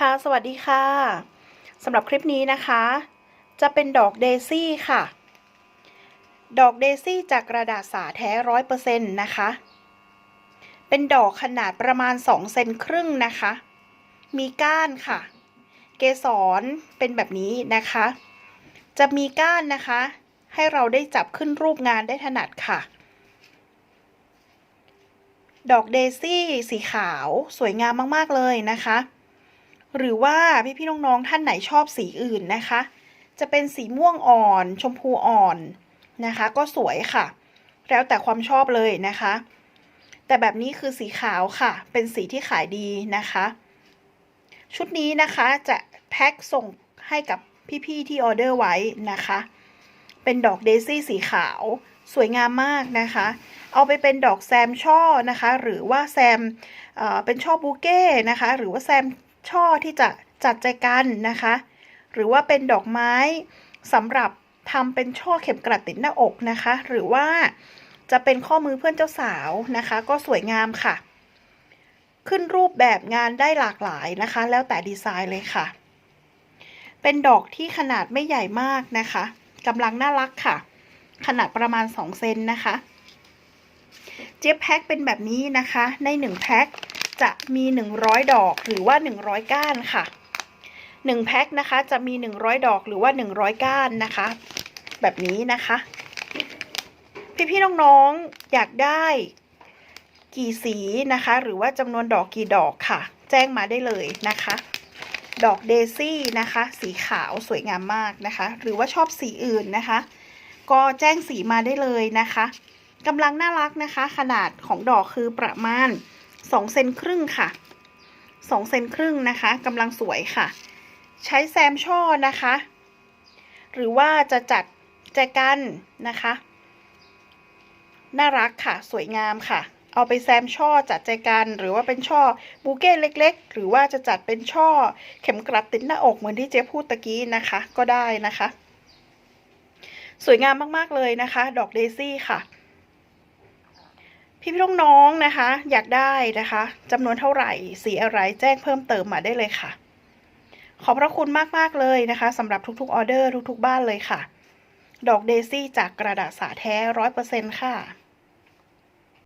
ค่ะ สวัสดีค่ะสำหรับคลิปนี้นะคะ จะเป็นดอกเดซี่ค่ะ ดอกเดซี่จากกระดาษสาแท้ร้อยเปอร์เซ็นต์นะคะ เป็นดอกขนาดประมาณ2เซนครึ่งนะคะ มีก้านค่ะ เกสรเป็นแบบนี้นะคะ จะมีก้านนะคะ ให้เราได้จับขึ้นรูปงานได้ถนัดค่ะ ดอกเดซี่สีขาวสวยงามมาก ๆ เลยนะคะ หรือว่าพี่ๆน้องๆท่านไหนชอบสีอื่นนะคะ จะเป็นสีม่วงอ่อน ชมพูอ่อนนะคะ ก็สวยค่ะ แล้วแต่ความชอบเลยนะคะ แต่แบบนี้คือสีขาวค่ะ เป็นสีที่ขายดีนะคะ ชุดนี้นะคะจะแพ็คส่งให้กับพี่ๆที่ออเดอร์ไว้นะคะ เป็นดอกเดซี่สีขาว สวยงามมากนะคะ เอาไปเป็นดอกแซมช่อนะคะ หรือว่าแซมเเป็นช่อบูเก้นะคะ หรือว่าแซม ช่อที่จะจัดใจกันนะคะ หรือว่าเป็นดอกไม้สำหรับทำเป็นช่อเข็มกลัดติดหน้าอกนะคะ หรือว่าจะเป็นข้อมือเพื่อนเจ้าสาวนะคะ ก็สวยงามค่ะ ขึ้นรูปแบบงานได้หลากหลายนะคะ แล้วแต่ดีไซน์เลยค่ะ เป็นดอกที่ขนาดไม่ใหญ่มากนะคะกำลังน่ารักค่ะ ขนาดประมาณ 2 เซนนะคะ เจี๊ยบแพ็คเป็นแบบนี้นะคะใน 1 แพ็ค จะมี 100 ดอกหรือว่า 100 ก้านค่ะ 1 แพ็คนะคะจะมี 100 ดอกหรือว่า 100 ก้านนะคะ แบบนี้นะคะ พี่ๆน้องๆอยากได้กี่สีนะคะ หรือว่าจำนวนดอกกี่ดอกค่ะ แจ้งมาได้เลยนะคะ ดอกเดซี่นะคะ สีขาวสวยงามมากนะคะ หรือว่าชอบสีอื่นนะคะ ก็แจ้งสีมาได้เลยนะคะกำลังน่ารักนะคะ ขนาดของดอกคือประมาณ 2เซนครึ่งค่ะ2เซนครึ่งนะคะกำลังสวยค่ะ ใช้แซมช่อนะคะ หรือว่าจะจัดแจกันนะคะ น่ารักค่ะสวยงามค่ะ เอาไปแซมช่อจัดแจกันหรือว่าเป็นช่อบูเก้เล็ก ๆ หรือว่าจะจัดเป็นช่อเข็มกลัดติดหน้าอกเหมือนที่เจ๊พูดตะกี้นะคะ ก็ได้นะคะ สวยงามมากๆเลยนะคะ ดอกเดซี่ค่ะ พี่พี่น้องๆนะคะ อยากได้นะคะจำนวนเท่าไหร่ สีอะไรแจ้งเพิ่มเติมมาได้เลยค่ะ ขอบพระคุณมากๆเลยนะคะสำหรับทุกๆออเดอร์ทุกๆบ้านเลยค่ะ ดอกเดซี่จากกระดาษสาแท้ร้อยเปอร์เซ็นต์ค่ะ